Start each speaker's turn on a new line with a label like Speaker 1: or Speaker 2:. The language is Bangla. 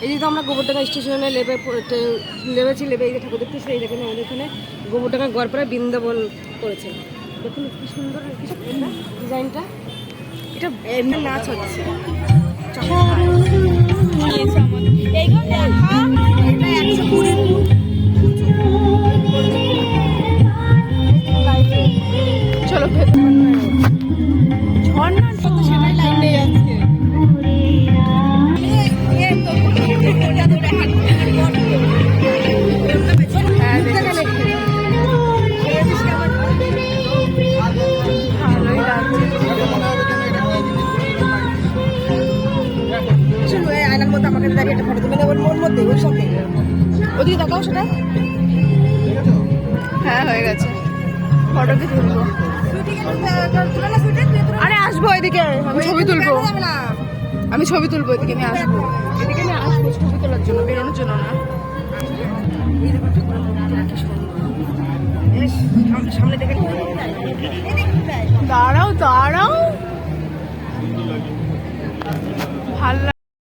Speaker 1: তো আমরা গোবরডাঙ্গা স্টেশনে লেবে লেবেছি লেবে এই যে ঠাকুর দেখতেছি, এই দেখেন আমাদের এখানে গোবরডাঙ্গা গড়পাড়া বৃন্দাবন করেছে দেখুন কি সুন্দর ডিজাইনটা। এটা এমনি নাচ হচ্ছে। ওদিকে সেটা হ্যাঁ হয়ে গেছে ফটো তুলবো আরে আসব এদিকে আমি ছবি তুলবো। আমি ছবি তুলবো এদিকে আমি আসব। এদিকে তোলার জন্য বেরোনোর জন্য না। সামনে দেখে। দাঁড়াও দাঁড়াও।